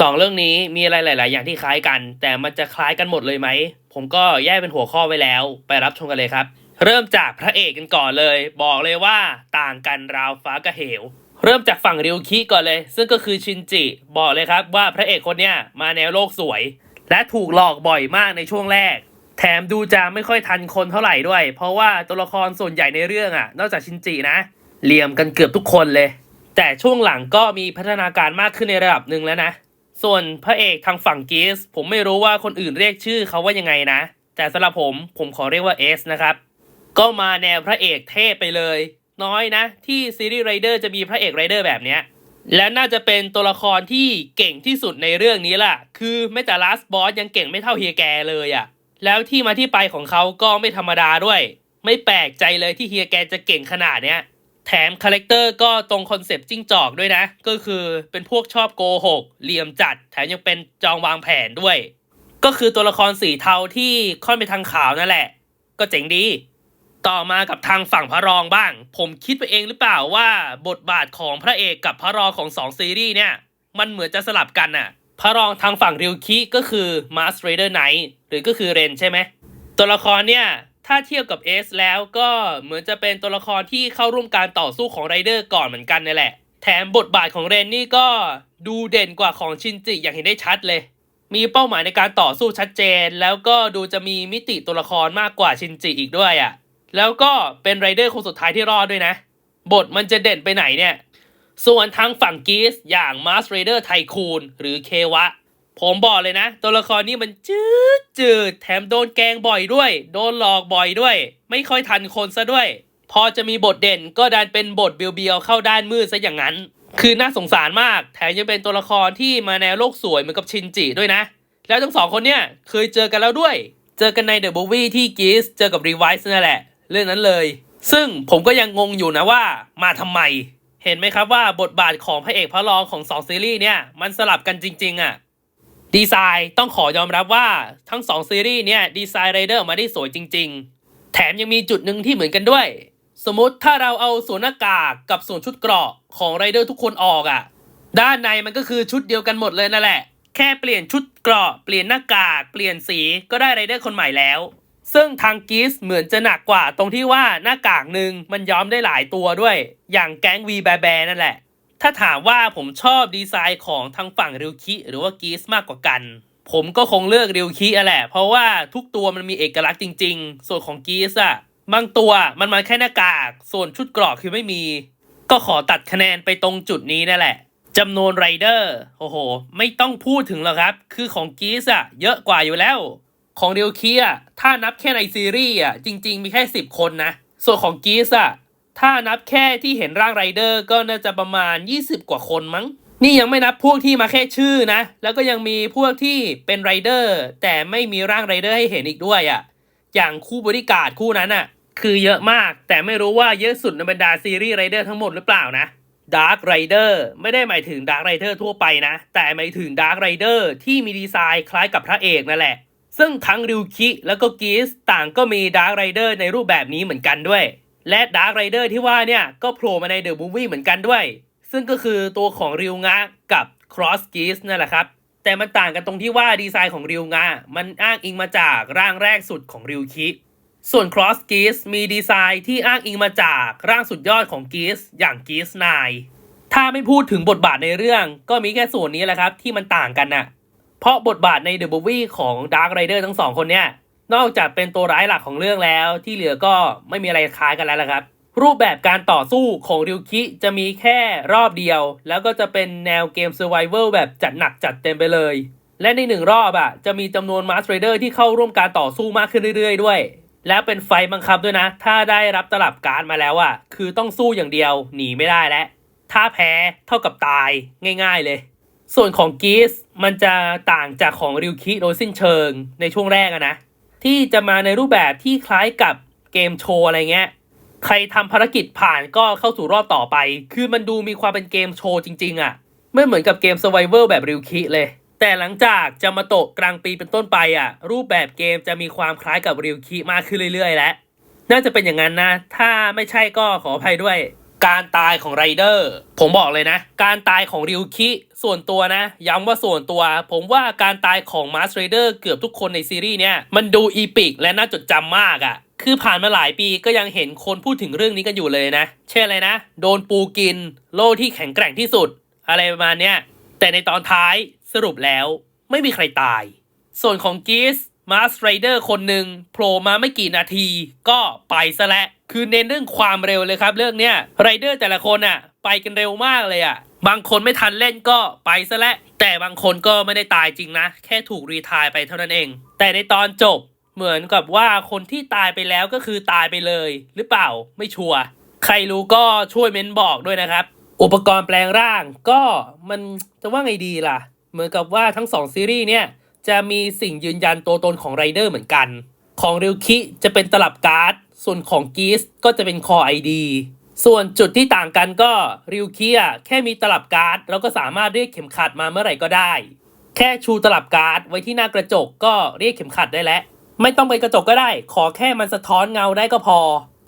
สองเรื่องนี้มีอะไรหลาย ๆ อย่างที่คล้ายกัน แต่มันจะคล้ายกันหมดเลยไหม ผมก็แยกเป็นหัวข้อไว้แล้ว ไปรับชมกันเลยครับ เริ่มจากพระเอกกันก่อนเลย บอกเลยว่าต่างกันราวฟ้ากับเหว เริ่มจากฝั่งริวคิก่อนเลย ซึ่งก็คือชินจิ บอกเลยครับว่าพระเอกคนเนี้ยมาแนวโลกสวย และถูกหลอกบ่อยมากในช่วงแรก แถมดูจะไม่ค่อยทันคนเท่าไหร่ด้วย เพราะว่าตัวละครส่วนใหญ่ในเรื่องอะ นอกจากชินจินะเหลี่ยมกันเกือบทุกคนเลย แต่ช่วงหลังก็มีพัฒนาการมากขึ้นในระดับหนึ่งแล้วนะ ส่วนพระเอกทางฝั่งกีสผมไม่รู้ว่าคนอื่นเรียกชื่อเขาว่ายังไงนะ แต่สำหรับผมผมขอเรียกว่าเอสนะครับ ก็มาแนวพระเอกเทพไปเลย น้อยนะ ที่ซีรีส์ไรเดอร์จะมีพระเอกไรเดอร์แบบเนี้ยและน่าจะเป็นตัวละครที่เก่งที่สุดในเรื่องนี้ล่ะ คือแม้แต่ลาสบอสยังเก่งไม่เท่าเฮียแกเลยอะ่ะ แล้วที่มาที่ไปของเขาก็ไม่ธรรมดาด้วย ไม่แปลกใจเลยที่เฮียแกจะเก่งขนาดเนี้ย แถมคาแรคเตอร์ก็ตรงคอนเซปต์จิ้งจอกด้วยนะ ก็คือเป็นพวกชอบโกหกเหลี่ยมจัด แถมยังเป็นจองวางแผนด้วย ก็คือตัวละครสีเทาที่ค่อนไปทางขาวนั่นแหละ ก็เจ๋งดี ต่อมากับทางฝั่งพระรองบ้าง ผมคิดไปเองหรือเปล่าว่าบทบาทของพระเอกกับพระรองของสองซีรีส์เนี่ย มันเหมือนจะสลับกันน่ะ พระรองทางฝั่งริวคิก็คือมาสเ r เดอร์ไนท์หรือก็คือเรนใช่ไหมตัวละครเนี่ย ถ้าเทียบกับเอสแล้วก็เหมือนจะเป็นตัวละครที่เข้าร่วมการต่อสู้ของไรเดอร์ก่อนเหมือนกันนี่แหละ แถมบทบาทของเรนนี่ก็ดูเด่นกว่าของชินจิอย่างเห็นได้ชัดเลย มีเป้าหมายในการต่อสู้ชัดเจน แล้วก็ดูจะมีมิติตัวละครมากกว่าชินจิอีกด้วยอะ่ะ แล้วก็เป็นไรเดอร์คนสุดท้ายที่รอดด้วยนะ บทมันจะเด่นไปไหนเนี่ย ส่วนทางฝั่งกีสอย่าง Mars Raider Tycoon หรือเควะ ผมบอกเลยนะ ตัวละครนี้มันจืดจืดแถมโดนแกงบ่อยด้วย โดนหลอกบ่อยด้วย ไม่ค่อยทันคนซะด้วย พอจะมีบทเด่นก็ดันเป็นบทเบียวๆเข้าด้านมืดซะอย่างนั้น คือน่าสงสารมาก แถมยังเป็นตัวละครที่มาแนวโลกสวยเหมือนกับชินจิด้วยนะ แล้วทั้งสองคนเนี่ยเคยเจอกันแล้วด้วย เจอกันในเดอะ o ูวี่ที่กีสเจอกับรีไวซ์นั่นแหละ เรื่องนั้นเลย ซึ่งผมก็ยังงงอยู่นะว่ามาทำไม เห็นไหมครับว่าบทบาทของพระเอกพระรองของสองซีรีส์เนี่ยมันสลับกันจริง ๆอะ ดีไซน์ต้องขอยอมรับว่าทั้งสองซีรีส์เนี่ยดีไซน์ไรเดอร์มาได้สวยจริง ๆ แถมยังมีจุดหนึ่งที่เหมือนกันด้วย สมมติถ้าเราเอาส่วนหน้ากากกับส่วนชุดเกราะของไรเดอร์ทุกคนออกอะ ด้านในมันก็คือชุดเดียวกันหมดเลยนั่นแหละ แค่เปลี่ยนชุดเกราะเปลี่ยนหน้ากากเปลี่ยนสีก็ได้ไรเดอร์คนใหม่แล้ว ซึ่งทางกีสเหมือนจะหนักกว่าตรงที่ว่าหน้ากากหนึ่งมันย้อมได้หลายตัวด้วย อย่างแก๊งวีแบแบนั่นแหละ ถ้าถามว่าผมชอบดีไซน์ของทางฝั่งริวคิหรือว่ากีสมากกว่ากัน ผมก็คงเลือกริวคิอะแหละ เพราะว่าทุกตัวมันมีเอกลักษณ์จริง ๆ ส่วนของกีสอะบางตัวมันมาแค่หน้ากาก ส่วนชุดเกราะคือไม่มี ก็ขอตัดคะแนนไปตรงจุดนี้นั่นแหละจำนวนไรเดอร์โอ้โห ไม่ต้องพูดถึงหรอกครับ คือของกีสอะเยอะกว่าอยู่แล้ว ของเรียวคีอะถ้านับแค่ในซีรีส์อะจริง ๆ มีแค่ 10 คนนะ ส่วนของกีสอะ ถ้านับแค่ที่เห็นร่างไรเดอร์ก็น่าจะประมาณ 20 กว่าคนมั้ง นี่ยังไม่นับพวกที่มาแค่ชื่อนะ แล้วก็ยังมีพวกที่เป็นไรเดอร์แต่ไม่มีร่างไรเดอร์ให้เห็นอีกด้วยอะอย่างคู่บริการคู่นั้นอะคือเยอะมากแต่ไม่รู้ว่าเยอะสุดในบรรดาซีรีส์ไรเดอร์ทั้งหมดหรือเปล่านะ Dark Rider ไม่ได้หมายถึง Dark Rider ทั่วไปนะ แต่หมายถึง Dark Rider ที่มีดีไซน์คล้ายกับพระเอกนั่นแหละ ซึ่งทั้งริวคิ แล้วก็กีสต่างก็มี Dark Rider ในรูปแบบนี้เหมือนกันด้วย และ Dark Rider ที่ว่าเนี่ยก็โผล่มาใน The Movie เหมือนกันด้วย ซึ่งก็คือตัวของริวงะกับ Cross Geese นั่นแหละครับ แต่มันต่างกันตรงที่ว่าดีไซน์ของริวงะมันอ้างอิงมาจากร่างแรกสุดของริวคิส่วน Cross Geese มีดีไซน์ที่อ้างอิงมาจากร่างสุดยอดของ Geese อย่าง Geese 9ถ้าไม่พูดถึงบทบาทในเรื่องก็มีแค่ส่วนนี้แหละครับที่มันต่างกันน่ะเพราะบทบาทใน The Movie ของ Dark Rider ทั้งสองคนเนี่ย นอกจากเป็นตัวร้ายหลักของเรื่องแล้ว ที่เหลือก็ไม่มีอะไรคล้ายกันแล้วละครับ รูปแบบการต่อสู้ของริวคิจะมีแค่รอบเดียว แล้วก็จะเป็นแนวเกม Survival แบบจัดหนักจัดเต็มไปเลย และในหนึ่งรอบอะจะมีจำนวน Mask Raider ที่เข้าร่วมการต่อสู้มากขึ้นเรื่อยๆ ด้วย แล้วเป็นไฟบังคับด้วยนะ ถ้าได้รับตลับการ์ดมาแล้วอะคือต้องสู้อย่างเดียวหนีไม่ได้แล้วถ้าแพ้เท่ากับตายง่าย ๆเลยส่วนของกีสมันจะต่างจากของริวคิโดยสิ้นเชิงในช่วงแรกอะนะ ที่จะมาในรูปแบบที่คล้ายกับเกมโชว์อะไรเงี้ย ใครทำภารกิจผ่านก็เข้าสู่รอบต่อไป คือมันดูมีความเป็นเกมโชว์จริง ๆอะไม่เหมือนกับเกม Survival แบบริวคิเลย แต่หลังจากจะมาโตกลางปีเป็นต้นไปอะ รูปแบบเกมจะมีความคล้ายกับริวคิมากขึ้นเรื่อยๆ แล้ว น่าจะเป็นอย่างนั้นนะ ถ้าไม่ใช่ก็ขออภัยด้วย การตายของไรเดอร์ ผมบอกเลยนะ การตายของริวคิส่วนตัวนะ ย้ำว่าส่วนตัว ผมว่าการตายของมาสไรเดอร์เกือบทุกคนในซีรีส์เนี่ยมันดูอีปิกและน่าจดจำมากอะ่ะคือผ่านมาหลายปีก็ยังเห็นคนพูดถึงเรื่องนี้กันอยู่เลยนะ เช่นอะไรนะ โดนปูกิน โล่ที่แข็งแกร่งที่สุด อะไรประมาณเนี้ยแต่ในตอนท้ายสรุปแล้วไม่มีใครตาย ส่วนของกีส มาสไรเดอร์คนหนึ่งโผล่มาไม่กี่นาทีก็ไปซะแล้วคือเน้นเรื่องความเร็วเลยครับ เรื่องเนี้ยไรเดอร์แต่ละคนอะ ไปกันเร็วมากเลยอะ บางคนไม่ทันเล่นก็ไปซะแล้วแต่บางคนก็ไม่ได้ตายจริงนะ แค่ถูกรีทายไปเท่านั้นเอง แต่ในตอนจบเหมือนกับว่าคนที่ตายไปแล้วก็คือตายไปเลย หรือเปล่าไม่ชัวร์ใครรู้ก็ช่วยเม้นบอกด้วยนะครับ อุปกรณ์แปลงร่างก็มันจะว่าไงดีล่ะ เหมือนกับว่าทั้งสองซีรีส์เนี่ย จะมีสิ่งยืนยันตัวตนของไรเดอร์เหมือนกัน ของริวคิจะเป็นตลับการ์ด ส่วนของกีสก็จะเป็นคอไอดีส่วนจุดที่ต่างกันก็ริวคิอะแค่มีตลับการ์ดแล้วก็สามารถเรียกเข็มขัดมาเมื่อไหร่ก็ได้ แค่ชูตลับการ์ดไว้ที่หน้ากระจกก็เรียกเข็มขัดได้แล้ว ไม่ต้องไปกระจกก็ได้ ขอแค่มันสะท้อนเงาได้ก็พอ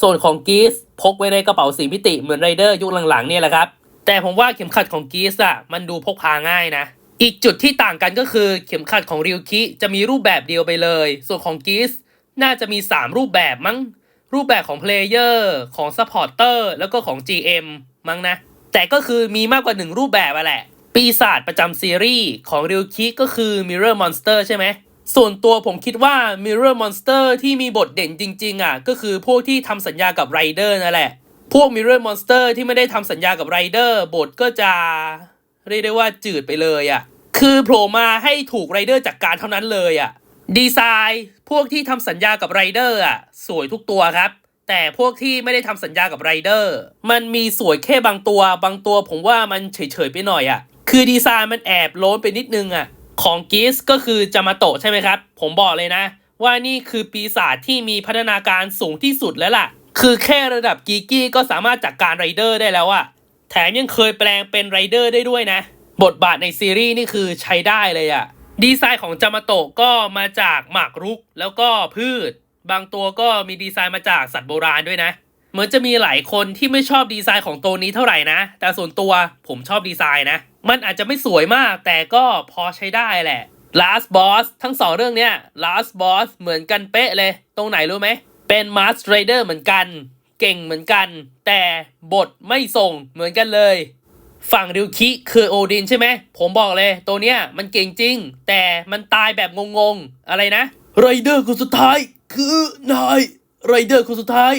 ส่วนของกีสพกไว้ในกระเป๋าสีมิติเหมือนไรเดอร์ยุคหลังๆเนี่ยแหละครับแต่ผมว่าเข็มขัดของกีสอะมันดูพกพาง่ายนะ อีกจุดที่ต่างกันก็คือเข็มขัดของริวคิจะมีรูปแบบเดียวไปเลย ส่วนของกีสน่าจะมี 3 รูปแบบมั้ง รูปแบบของเพลเยอร์ของซัพพอร์เตอร์แล้วก็ของ GM มั้งนะ แต่ก็คือมีมากกว่า 1 รูปแบบอะแหละ ปีศาจประจำซีรีส์ของริวคิก็คือ Mirror Monster ใช่ไหม ส่วนตัวผมคิดว่า Mirror Monster ที่มีบทเด่นจริง ๆอะก็คือพวกที่ทำสัญญากับไรเดอร์นั่นแหละ พวก Mirror Monster ที่ไม่ได้ทำสัญญากับไรเดอร์บทก็จะเรียกได้ว่าจืดไปเลยอะ คือโผล่มาให้ถูกไรเดอร์จัดกการเท่านั้นเลยอะดีไซน์พวกที่ทำสัญญากับไรเดอร์อะสวยทุกตัวครับ แต่พวกที่ไม่ได้ทำสัญญากับไรเดอร์มันมีสวยแค่บางตัว บางตัวผมว่ามันเฉยๆไปหน่อยอะคือดีไซน์มันแอบโล้นไปนิดนึงอะของกิสก็คือจามาโตะใช่ไหมครับ ผมบอกเลยนะ ว่านี่คือปีศาจที่มีพัฒนาการสูงที่สุดแล้วล่ะ คือแค่ระดับกีกี้ก็สามารถจัดกการไรเดอร์ได้แล้วอะแถมยังเคยแปลงเป็นไรเดอร์ได้ด้วยนะ บทบาทในซีรีส์นี่คือใช้ได้เลยอะดีไซน์ของจามาโตะก็มาจากหมากรุกแล้วก็พืช บางตัวก็มีดีไซน์มาจากสัตว์โบราณด้วยนะ เหมือนจะมีหลายคนที่ไม่ชอบดีไซน์ของตัวนี้เท่าไหร่นะ แต่ส่วนตัวผมชอบดีไซน์นะ มันอาจจะไม่สวยมาก แต่ก็พอใช้ได้แหละ Last Boss ทั้งสองเรื่องเนี้ย Last Boss เหมือนกันเป๊ะเลย ตรงไหนรู้ไหม เป็น Mask Rider เหมือนกัน เก่งเหมือนกัน แต่บทไม่ส่งเหมือนกันเลย ฝั่งริวคิคือโอดินใช่ไหม ผมบอกเลย ตัวเนี้ยมันเก่งจริง แต่มันตายแบบงงๆ อะไรนะไรเดอร์คนสุดท้าย คือนายไรเดอร์คนสุดท้าย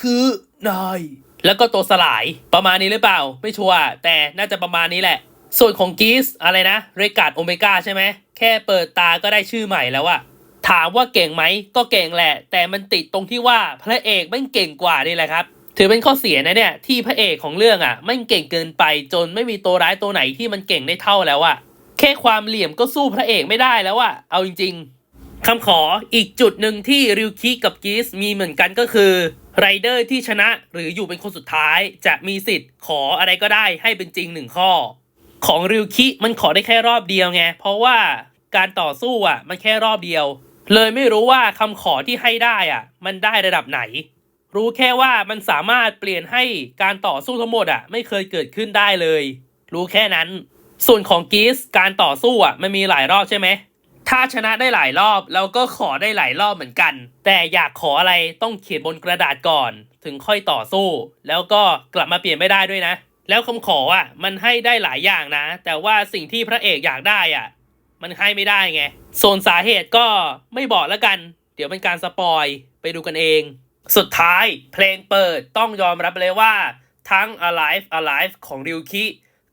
คือนาย แล้วก็ตัวสลายประมาณนี้หรือเปล่า ไม่ชัวร์แต่น่าจะประมาณนี้แหละ ส่วนของกีสอะไรนะเรกาดโอเมก้าใช่ไหม แค่เปิดตาก็ได้ชื่อใหม่แล้วอะถามว่าเก่งไหมก็เก่งแหละ แต่มันติดตรงที่ว่าพระเอกไม่งเก่งกว่านี่แหละครับ ถือเป็นข้อเสียนะเนี่ยที่พระเอกของเรื่องอะไม่งเก่งเกินไปจนไม่มีตัวร้ายตัวไหนที่มันเก่งได้เท่าแล้วอะแค่ความเหลี่ยมก็สู้พระเอกไม่ได้แล้วอะเอาจริง ๆคำขออีกจุดหนึ่งที่ริวคิกับกีสมีเหมือนกันก็คือไรเดอร์ที่ชนะหรืออยู่เป็นคนสุดท้าย จะมีสิทธิ์ขออะไรก็ได้ให้เป็นจริงหนึ่งข้อ ของริวคิมันขอได้แค่รอบเดียวไงเพราะว่าการต่อสู้อะมันแค่รอบเดียว เลยไม่รู้ว่าคำขอที่ให้ได้อะ มันได้ระดับไหน รู้แค่ว่ามันสามารถเปลี่ยนให้การต่อสู้ทั้งหมดอะไม่เคยเกิดขึ้นได้เลย รู้แค่นั้น ส่วนของกีสการต่อสู้อะมันมีหลายรอบใช่ไหมถ้าชนะได้หลายรอบเราก็ขอได้หลายรอบเหมือนกัน แต่อยากขออะไรต้องเขียนบนกระดาษก่อน ถึงค่อยต่อสู้ แล้วก็กลับมาเปลี่ยนไม่ได้ด้วยนะ แล้วคำขออะมันให้ได้หลายอย่างนะ แต่ว่าสิ่งที่พระเอกอยากได้อะ มันให้ไม่ได้ไงส่วนสาเหตุก็ไม่บอกแล้วกัน เดี๋ยวเป็นการสปอยไปดูกันเอง สุดท้ายเพลงเปิดต้องยอมรับเลยว่า ทั้ง Alive Alive ของริวคิ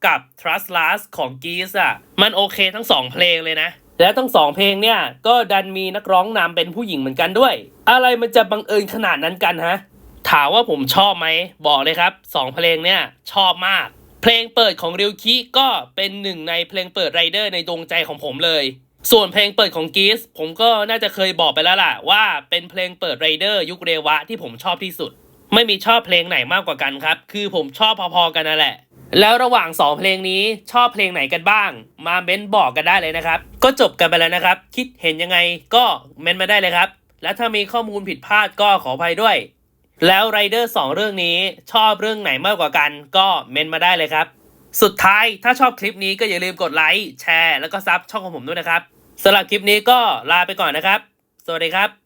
กับ Trust Last ของ Geese อะ มันโอเคทั้งสองเพลงเลยนะ แล้วทั้งสองเพลงเนี่ย ก็ดันมีนักร้องนำเป็นผู้หญิงเหมือนกันด้วย อะไรมันจะบังเอิญขนาดนั้นกันฮะ ถามว่าผมชอบไหม บอกเลยครับสองเพลงเนี่ย ชอบมาก เพลงเปิดของริวคิก็เป็นหนึ่งในเพลงเปิดไรเดอร์ในดวงใจของผมเลย ส่วนเพลงเปิดของกีสผมก็น่าจะเคยบอกไปแล้วล่ะ ว่าเป็นเพลงเปิดไรเดอร์ยุคเรวะที่ผมชอบที่สุด ไม่มีชอบเพลงไหนมากกว่ากันครับ คือผมชอบพอๆกันนั่นแหละ แล้วระหว่าง 2 เพลงนี้ชอบเพลงไหนกันบ้าง มาเม้นบอกกันได้เลยนะครับ ก็จบกันไปแล้วนะครับ คิดเห็นยังไงก็เม้นมาได้เลยครับ และถ้ามีข้อมูลผิดพลาดก็ขออภัยด้วย แล้วไรเดอร์สองเรื่องนี้ชอบเรื่องไหนมากกว่ากัน ก็เมนมาได้เลยครับ สุดท้ายถ้าชอบคลิปนี้ก็อย่าลืมกดไลค์แชร์แล้วก็ซับช่องของผมด้วยนะครับสำหรับคลิปนี้ก็ลาไปก่อนนะครับ สวัสดีครับ